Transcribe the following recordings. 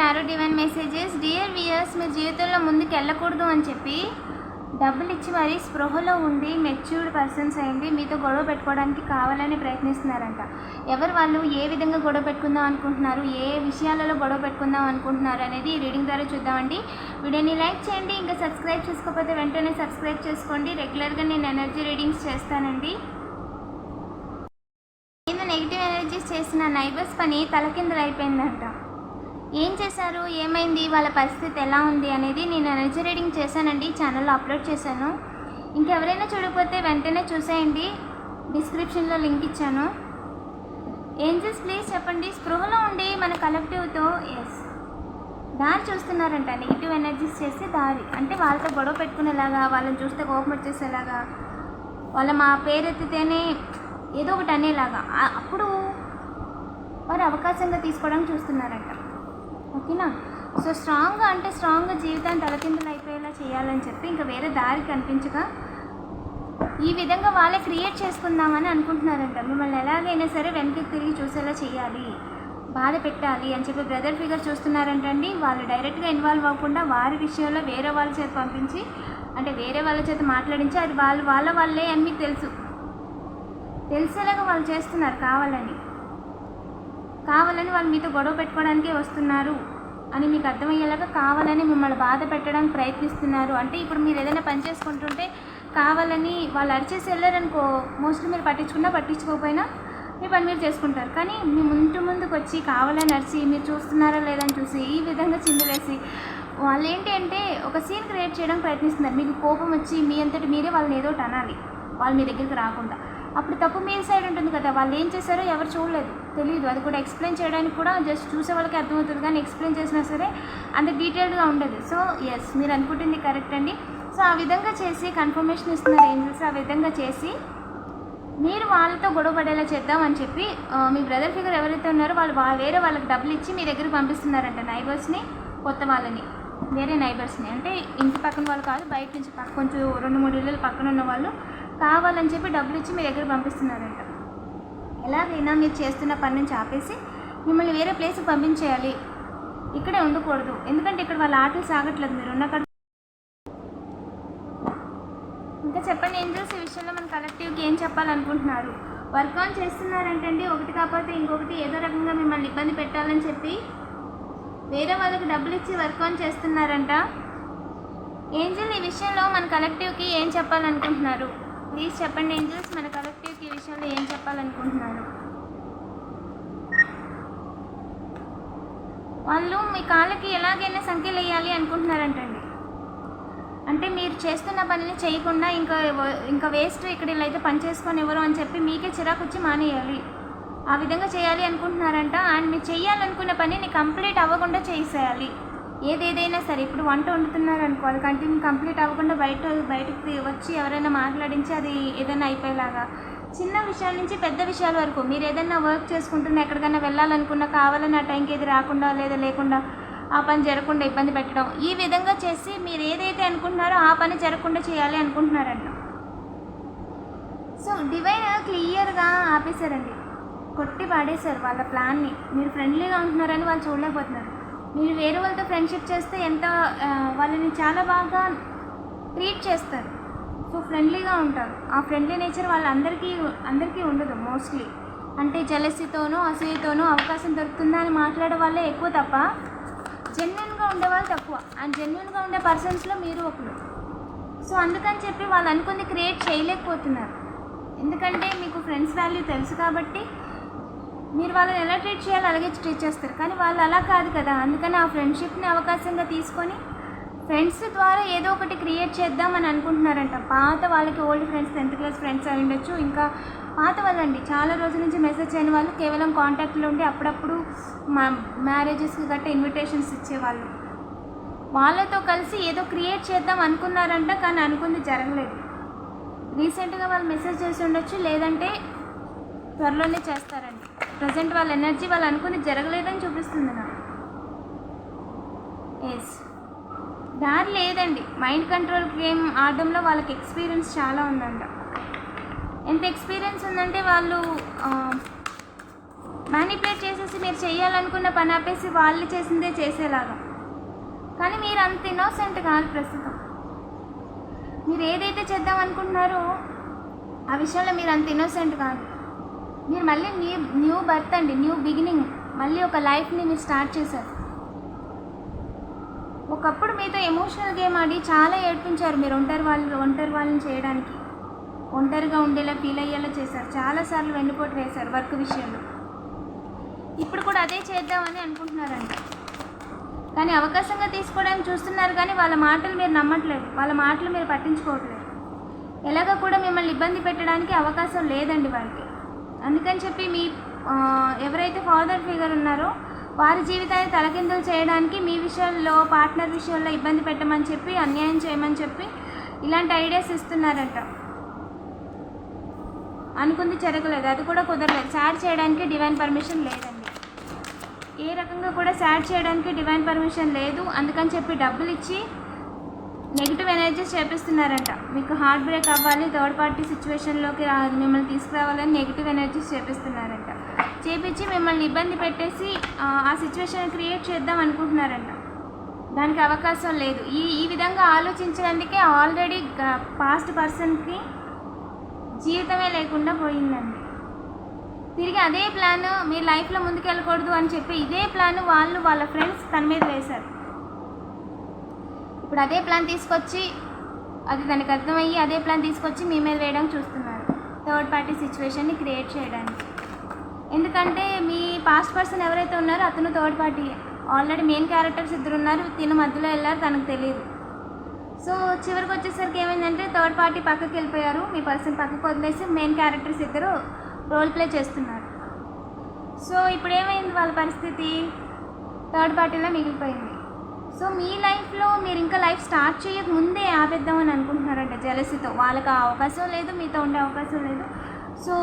Tarot divine messages dear viewers మీ జీవితంలో ముందుకు వెళ్ళకూడదు అని చెప్పి డబ్బులు ఇచ్చి మరీ స్పృహలో ఉండి మెచ్యూర్డ్ పర్సన్స్ అయింది మీతో గొడవ పెట్టుకోవడానికి కావాలని ప్రయత్నిస్తున్నారంట. ఎవరు వాళ్ళు ఏ విధంగా గొడవ పెట్టుకుందాం అనుకుంటున్నారు ఏ విషయాలలో గొడవ పెట్టుకుందాం అనుకుంటున్నారు అనేది ఈ రీడింగ్ ద్వారా చూద్దామండి. వీడియోని లైక్ చేయండి. ఇంకా సబ్స్క్రైబ్ చేసుకోకపోతే వెంటనే సబ్స్క్రైబ్ చేసుకోండి. రెగ్యులర్గా నేను ఎనర్జీ రీడింగ్స్ చేస్తానండి. నేను నెగిటివ్ ఎనర్జీస్ చేసిన నైబర్స్ పని తలకిందులు అయిపోయిందంట. ఏం చేశారు? ఏమైంది? వాళ్ళ పరిస్థితి ఎలా ఉంది అనేది నేను ఎనర్జీ రీడింగ్ చేశానండి. ఛానల్లో అప్లోడ్ చేశాను. ఇంకెవరైనా చూడకపోతే వెంటనే చూసేయండి. డిస్క్రిప్షన్లో లింక్ ఇచ్చాను. ఏంజల్స్ ప్లీజ్ చెప్పండి. స్పృహలో ఉండి మన కలెక్టివ్తో ఎస్ దారి చూస్తున్నారంట. నెగిటివ్ ఎనర్జీస్ చేసి దారి. అంటే వాళ్ళతో గొడవ పెట్టుకునేలాగా వాళ్ళని చూస్తే కోపం వచ్చేసేలాగా వాళ్ళ మా పేరెత్తితేనే ఏదో ఒకటి అనేలాగా. అప్పుడు వారు అవకాశంగా తీసుకోవడానికి చూస్తున్నారంట. ఓకేనా? సో స్ట్రాంగ్గా అంటే స్ట్రాంగ్గా జీవితాన్ని తలకిందులు అయిపోయేలా చేయాలని చెప్పి ఇంకా వేరే దారి కనిపించక ఈ విధంగా వాళ్ళే క్రియేట్ చేసుకుందామని అనుకుంటున్నారంట. మిమ్మల్ని ఎలాగైనా సరే వెనక్కి తిరిగి చూసేలా చేయాలి బాధ పెట్టాలి అని చెప్పి బ్రదర్ ఫిగర్ చూస్తున్నారంటండి. వాళ్ళు డైరెక్ట్గా ఇన్వాల్వ్ అవ్వకుండా వారి విషయంలో వేరే వాళ్ళ చేత పంపించి అంటే వేరే వాళ్ళ చేత మాట్లాడించి అది వాళ్ళు వాళ్ళ వాళ్ళే అని మీకు తెలుసు. తెలిసేలాగా వాళ్ళు చేస్తున్నారు కావాలని. కావాలని వాళ్ళు మీతో గొడవ పెట్టుకోవడానికే వస్తున్నారు అని మీకు అర్థమయ్యేలాగా కావాలని మిమ్మల్ని బాధ పెట్టడానికి ప్రయత్నిస్తున్నారు. అంటే ఇప్పుడు మీరు ఏదైనా పని చేసుకుంటుంటే కావాలని వాళ్ళు అరిచేసి వెళ్ళారనుకో మోస్ట్లీ మీరు పట్టించుకున్నా పట్టించుకోకపోయినా మీ పని మీరు చేసుకుంటారు. కానీ మీ ముందు ముందుకు వచ్చి కావాలని అరిచి మీరు చూస్తున్నారా లేదని చూసి ఈ విధంగా చిందులేసి వాళ్ళు ఏంటి అంటే ఒక సీన్ క్రియేట్ చేయడానికి ప్రయత్నిస్తున్నారు. మీకు కోపం వచ్చి మీ అంతటి మీరే వాళ్ళని ఏదో అనాలి. వాళ్ళు మీ దగ్గరికి రాకుండా. అప్పుడు తప్పు మీ సైడ్ ఉంటుంది కదా. వాళ్ళు ఏం చేశారో ఎవరు చూడలేదు. తెలియదు అది కూడా ఎక్స్ప్లెయిన్ చేయడానికి కూడా జస్ట్ చూసే వాళ్ళకి అర్థమవుతుంది కానీ ఎక్స్ప్లెయిన్ చేసినా సరే అంత డీటెయిల్డ్గా ఉండదు. సో ఎస్ మీరు అనుకుంటుంది కరెక్ట్ అండి. సో ఆ విధంగా చేసి కన్ఫర్మేషన్ ఇస్తున్నారు ఏంజల్స్ ఆ విధంగా చేసి మీరు వాళ్ళతో గొడవ పడేలా చేద్దాం అని చెప్పి మీ బ్రదర్ ఫిగర్ ఎవరైతే ఉన్నారో వాళ్ళు వేరే వాళ్ళకి డబ్బులు ఇచ్చి మీ దగ్గర పంపిస్తున్నారంట నైబర్స్ని కొత్త వాళ్ళని. వేరే నైబర్స్ని. అంటే ఇంటి పక్కన వాళ్ళు కాదు బయట నుంచి పక్క కొంచెం రెండు మూడు ఇళ్ళు పక్కన ఉన్న వాళ్ళు కావాలని చెప్పి డబ్బులు ఇచ్చి మీ దగ్గర పంపిస్తున్నారంట. ఎలాగైనా మీరు చేస్తున్న పని నుంచి ఆపేసి మిమ్మల్ని వేరే ప్లేస్కి పంపించేయాలి. ఇక్కడే ఉండకూడదు. ఎందుకంటే ఇక్కడ వాళ్ళ ఆటలు సాగట్లేదు. మీరు ఉన్న ఇంకా చెప్పండి ఏంజల్స్ ఈ విషయంలో? మన కలెక్టివ్కి ఏం చెప్పాలనుకుంటున్నారు? వర్క్ ఆన్ చేస్తున్నారంటండి. ఒకటి కాకపోతే ఇంకొకటి ఏదో రకంగా మిమ్మల్ని ఇబ్బంది పెట్టాలని చెప్పి వేరే వాళ్ళకి డబ్బులు ఇచ్చి వర్క్ ఆన్ చేస్తున్నారంట. ఏంజల్ ఈ విషయంలో మన కలెక్టివ్కి ఏం చెప్పాలనుకుంటున్నారు? ప్లీజ్ చెప్పండి ఏంజల్స్? మన కలెక్టివ్కి ఈ విషయంలో ఏం చెప్పాలనుకుంటున్నారు? వాళ్ళు మీ కాళ్ళకి ఎలాగైనా సంఖ్యలు వేయాలి అనుకుంటున్నారంటండి. అంటే మీరు చేస్తున్న పనిని చేయకుండా ఇంకా ఇంకా వేస్ట్ ఇక్కడ ఇలా అయితే పని చేసుకొని ఎవరు అని చెప్పి మీకే చిరాకు వచ్చి మానేయాలి. ఆ విధంగా చేయాలి అనుకుంటున్నారంట. అండ్ మీరు చేయాలనుకున్న పనిని కంప్లీట్ అవ్వకుండా చేసేయాలి. ఏదేదైనా సరే ఇప్పుడు వంట వండుతున్నారు అనుకో అది కంటిన్యూ కంప్లీట్ అవ్వకుండా బయట బయటకు వచ్చి ఎవరైనా మాట్లాడించి అది ఏదైనా అయిపోయేలాగా. చిన్న విషయాల నుంచి పెద్ద విషయాల వరకు మీరు ఏదైనా వర్క్ చేసుకుంటున్నా ఎక్కడికైనా వెళ్ళాలనుకున్నా కావాలని ఆ టైంకి ఏది రాకుండా లేదా లేకుండా ఆ పని జరగకుండా ఇబ్బంది పెట్టడం ఈ విధంగా చేసి మీరు ఏదైతే అనుకుంటున్నారో ఆ పని జరగకుండా చేయాలి అనుకుంటున్నారంట. సో డివైన్ క్లియర్గా ఆపేశారండి. కొట్టి పాడేశారు వాళ్ళ ప్లాన్ని. మీరు ఫ్రెండ్లీగా ఉంటున్నారని వాళ్ళు చూడలేకపోతున్నారు. మీరు వేరే వాళ్ళతో ఫ్రెండ్షిప్ చేస్తే ఎంత వాళ్ళని చాలా బాగా ట్రీట్ చేస్తారు. సో ఫ్రెండ్లీగా ఉంటారు. ఆ ఫ్రెండ్లీ నేచర్ వాళ్ళందరికీ అందరికీ ఉండదు మోస్ట్లీ అంటే జలసితోనో అసూయతోనో అవకాశం దొరుకుతుందా అని మాట్లాడే వాళ్ళే ఎక్కువ తప్ప జెన్యున్గా ఉండేవాళ్ళు తక్కువ. అండ్ జెన్యున్గా ఉండే పర్సన్స్లో మీరు ఒకరు. సో అందుకని చెప్పి వాళ్ళు అనుకుంది క్రియేట్ చేయలేకపోతున్నారు. ఎందుకంటే మీకు ఫ్రెండ్స్ వాల్యూ తెలుసు కాబట్టి మీరు వాళ్ళని ఎలా ట్రీట్ చేయాలి అలాగే ట్రీట్ చేస్తారు. కానీ వాళ్ళు అలా కాదు కదా. అందుకని ఆ ఫ్రెండ్షిప్ని అవకాశంగా తీసుకొని ఫ్రెండ్స్ ద్వారా ఏదో ఒకటి క్రియేట్ చేద్దామని అనుకుంటున్నారంట. పాత వాళ్ళకి old friends tenth class friends అయి ఉండొచ్చు. ఇంకా పాత వాళ్ళండి. చాలా రోజుల నుంచి మెసేజ్ అయిన వాళ్ళు కేవలం కాంటాక్ట్లో ఉండి అప్పుడప్పుడు మా మ్యారేజెస్కి గట్రా ఇన్విటేషన్స్ ఇచ్చేవాళ్ళు. వాళ్ళతో కలిసి ఏదో క్రియేట్ చేద్దాం అనుకున్నారంట కానీ అనుకుంది జరగలేదు. రీసెంట్గా వాళ్ళు మెసేజ్ చేసి ఉండొచ్చు. లేదంటే త్వరలోనే చేస్తారండి. ప్రజెంట్ వాళ్ళ ఎనర్జీ వాళ్ళు అనుకుని జరగలేదని చూపిస్తుంది నాకు. ఎస్ దారి లేదండి. మైండ్ కంట్రోల్ గేమ్ ఆడడంలో వాళ్ళకి ఎక్స్పీరియన్స్ చాలా ఉందంట. ఎంత ఎక్స్పీరియన్స్ ఉందంటే వాళ్ళు మ్యానిపులేట్ చేసేసి మీరు చేయాలనుకున్న పని ఆపేసి వాళ్ళు చేసిందే చేసేలాగా. కానీ మీరు అంత ఇన్నోసెంట్ కాదు ప్రస్తుతం. మీరు ఏదైతే చేద్దాం అనుకుంటున్నారో ఆ విషయంలో మీరు అంత ఇన్నోసెంట్ కాదు. మీరు మళ్ళీ న్యూ న్యూ బర్త్ అండి న్యూ బిగినింగ్. మళ్ళీ ఒక లైఫ్ని మీరు స్టార్ట్ చేశారు. ఒకప్పుడు మీతో ఎమోషనల్ గేమ్ ఆడి చాలా ఏడ్పించారు మీరు ఒంటరి వాళ్ళు ఒంటరి వాళ్ళని చేయడానికి. ఒంటరిగా ఉండేలా ఫీల్ అయ్యేలా చేశారు. చాలాసార్లు వెన్నుపోటు వేశారు వర్క్ విషయంలో. ఇప్పుడు కూడా అదే చేద్దామని అనుకుంటున్నారండి. కానీ అవకాశంగా తీసుకోవడానికి చూస్తున్నారు కానీ వాళ్ళ మాటలు మీరు నమ్మట్లేదు. వాళ్ళ మాటలు మీరు పట్టించుకోవట్లేదు. ఎలాగ కూడా మిమ్మల్ని ఇబ్బంది పెట్టడానికి అవకాశం లేదండి వారికి అందుకని చెప్పి మీ ఎవరైతే ఫాదర్ ఫిగర్ ఉన్నారో వారి జీవితాన్ని తలకిందులు చేయడానికి మీ విషయంలో పార్ట్నర్ విషయంలో ఇబ్బంది పెట్టమని చెప్పి అన్యాయం చేయమని చెప్పి ఇలాంటి ఐడియాస్ ఇస్తున్నారంట. అనుకుంది జరగలేదు అది కూడా కుదరలేదు. సాడ్ చేయడానికి డివైన్ పర్మిషన్ లేదండి. ఏ రకంగా కూడా సాడ్ చేయడానికి డివైన్ పర్మిషన్ లేదు. అందుకని చెప్పి డబ్బులు ఇచ్చి నెగిటివ్ ఎనర్జీస్ చేపిస్తున్నారంట. మీకు హార్ట్ బ్రేక్ అవ్వాలి థర్డ్ పార్టీ సిచ్యువేషన్లోకి రా మిమ్మల్ని తీసుకురావాలని నెగిటివ్ ఎనర్జీస్ చేపిస్తున్నారంట. చేపించి మిమ్మల్ని ఇబ్బంది పెట్టేసి ఆ, సిచ్యువేషన్ క్రియేట్ చేద్దాం అనుకుంటున్నారంట. దానికి అవకాశం లేదు. ఈ ఈ విధంగా ఆలోచించినందుకే ఆల్రెడీ పాస్ట్ పర్సన్కి జీవితమే లేకుండా పోయిందండి. తిరిగి అదే ప్లాన్ మీ లైఫ్లో ముందుకెళ్ళకూడదు అని చెప్పి ఇదే ప్లాన్ వాళ్ళు వాళ్ళ ఫ్రెండ్స్ తన మీద వేశారు. ఇప్పుడు అదే ప్లాన్ తీసుకొచ్చి అది తనకు అర్థమయ్యి అదే ప్లాన్ తీసుకొచ్చి మీ మీద వేయడానికి చూస్తున్నారు. థర్డ్ పార్టీ సిచ్యువేషన్ని క్రియేట్ చేయడానికి. ఎందుకంటే మీ పాస్ట్ పర్సన్ ఎవరైతే ఉన్నారో అతను third party already main characters ఇద్దరు ఉన్నారు తిన మధ్యలో వెళ్ళారు తనకు తెలియదు. సో చివరికి వచ్చేసరికి ఏమైందంటే థర్డ్ పార్టీ పక్కకి వెళ్ళిపోయారు మీ పర్సన్ పక్కకు వదిలేసి మెయిన్ క్యారెక్టర్స్ ఇద్దరు రోల్ ప్లే చేస్తున్నారు. సో ఇప్పుడు ఏమైంది వాళ్ళ పరిస్థితి? థర్డ్ పార్టీలో మిగిలిపోయింది. సో మీ లైఫ్లో మీరు ఇంకా లైఫ్ స్టార్ట్ చేయక ముందే ఆపేద్దామని అనుకుంటున్నారంట జలసితో. వాళ్ళకి ఆ అవకాశం లేదు మీతో ఉండే అవకాశం లేదు. సో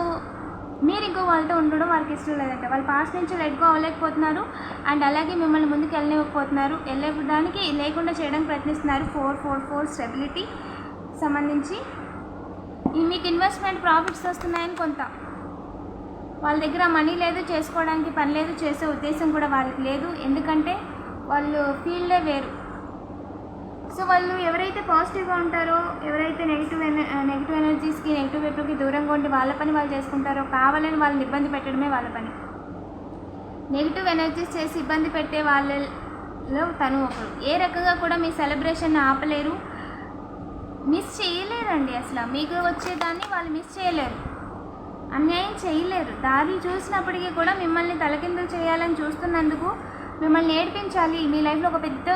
మీరు ఇంకో వాళ్ళతో ఉండడం వాళ్ళకి ఇష్టం లేదంట. వాళ్ళు పాస్ట్ నుంచి లెట్గో అవ్వలేకపోతున్నారు అండ్ అలాగే మిమ్మల్ని ముందుకు వెళ్ళనివ్వకపోతున్నారు. వెళ్ళేదానికి లేకుండా చేయడానికి ప్రయత్నిస్తున్నారు. ఫోర్ ఫోర్ ఫోర్ స్టెబిలిటీ సంబంధించి. మీకు ఇన్వెస్ట్మెంట్ ప్రాఫిట్స్ వస్తున్నాయని కొంత. వాళ్ళ దగ్గర మనీ లేదు చేసుకోవడానికి పని లేదు చేసే ఉద్దేశం కూడా వాళ్ళకి లేదు. ఎందుకంటే వాళ్ళు ఫీల్డే వేరు. సో వాళ్ళు ఎవరైతే పాజిటివ్గా ఉంటారో ఎవరైతే నెగిటివ్ ఎన నెగిటివ్ ఎనర్జీస్కి నెగిటివ్ పీపుల్కి దూరంగా ఉండి వాళ్ళ పని వాళ్ళు చేసుకుంటారో కావాలని వాళ్ళని ఇబ్బంది పెట్టడమే వాళ్ళ పని. నెగిటివ్ ఎనర్జీస్ చేసి ఇబ్బంది పెట్టే వాళ్ళలో తను ఒకరు ఏ రకంగా కూడా మీ సెలబ్రేషన్ ఆపలేరు. మిస్ చేయలేరండి అసలు. మీకు వచ్చేదాన్ని వాళ్ళు మిస్ చేయలేరు. అన్యాయం చేయలేరు. దారి చూసినప్పటికీ కూడా మిమ్మల్ని తలకిందులు చేయాలని చూస్తున్నందుకు మిమ్మల్ని నేర్పించాలి. మీ లైఫ్లో ఒక పెద్ద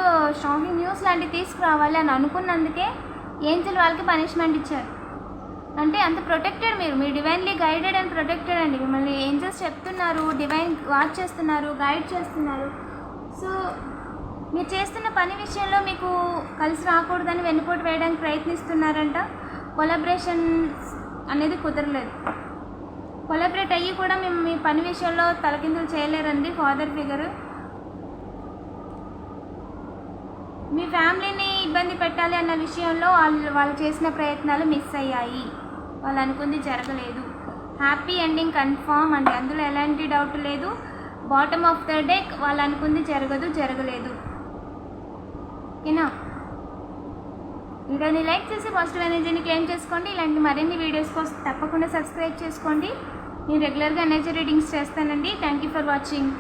షాకింగ్ న్యూస్ లాంటివి తీసుకురావాలి అని అనుకున్నందుకే ఏంజల్ వాళ్ళకి పనిష్మెంట్ ఇచ్చారు. అంటే అంత ప్రొటెక్టెడ్ మీరు. మీరు డివైన్లీ గైడెడ్ అండ్ ప్రొటెక్టెడ్ అండి. మిమ్మల్ని ఏంజల్స్ చెప్తున్నారు డివైన్ వాచ్ చేస్తున్నారు గైడ్ చేస్తున్నారు. సో మీరు చేస్తున్న పని విషయంలో మీకు కలిసి రాకూడదని వెన్నుపోటు వేయడానికి ప్రయత్నిస్తున్నారంట. కొలాబరేషన్ అనేది కుదరలేదు. కొలాబరేట్ అయ్యి కూడా మేము మీ పని విషయంలో తలకిందులు చేయలేరండి ఫాదర్ ఫిగర్ మీ ఫ్యామిలీని ఇబ్బంది పెట్టాలి అన్న విషయంలో వాళ్ళు వాళ్ళు చేసిన ప్రయత్నాలు మిస్ అయ్యాయి. వాళ్ళు అనుకుంది జరగలేదు. హ్యాపీ ఎండింగ్ కన్ఫామ్ అండి. అందులో ఎలాంటి డౌట్ లేదు. బాటమ్ ఆఫ్ ద డెక్ వాళ్ళు అనుకుంది జరగదు జరగలేదు. ఓకేనా వీడియోని లైక్ చేసి పాజిటివ్ ఎనర్జీని క్లెయిమ్ చేసుకోండి. ఇలాంటి మరిన్ని వీడియోస్ కోసం తప్పకుండా సబ్స్క్రైబ్ చేసుకోండి. నేను రెగ్యులర్గా ఎనర్జీ రీడింగ్స్ చేస్తానండి. Thank you for watching